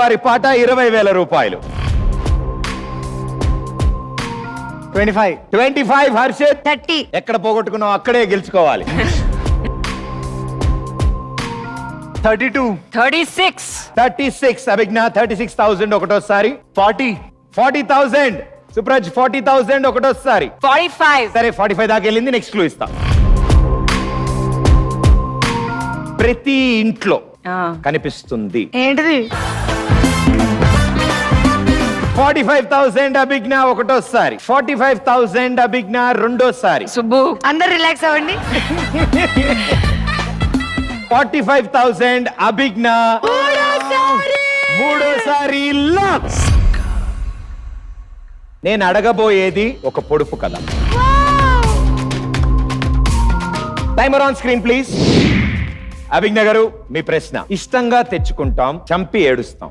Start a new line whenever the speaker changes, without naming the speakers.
వారి పాట ఇరవై వేల రూపాయలు.
Twenty five.
Twenty five Harshit.
Thirty.
ఎక్కడ పోగొట్టుకున్నావు అక్కడే గెలుచుకోవాలి.
Thirty two.
Thirty six.
Thirty six Abhigna thirty six thousand ఒకటోసారి.
Forty.
Forty thousand Supraj forty thousand ఒకటోసారి.
Forty five.
సరే ఫార్టీ ఫైవ్ దాకా వెళ్ళింది నెక్స్ట్ క్లూ ఇస్తా. ప్రతి ఇంట్లో కనిపిస్తుంది.
ఏంటిది?
ఫార్టీ ఫైవ్ థౌసండ్ అభిజ్ఞ ఒకటోసారి. ఫార్టీ ఫైవ్ థౌసండ్ అభిజ్ఞ రెండోసారి.
సుబ్బు. అందరు రిలాక్స్ అవ్వండి.
ఫార్టీ ఫైవ్ థౌసండ్ అభిజ్ఞ మూడోసారి. నేను అడగబోయేది ఒక పొడుపు కథ. Timer on screen please Abhijna గారు మీ ప్రశ్న. ఇష్టంగా తెచ్చుకుంటాం చంపి ఏడుస్తాం.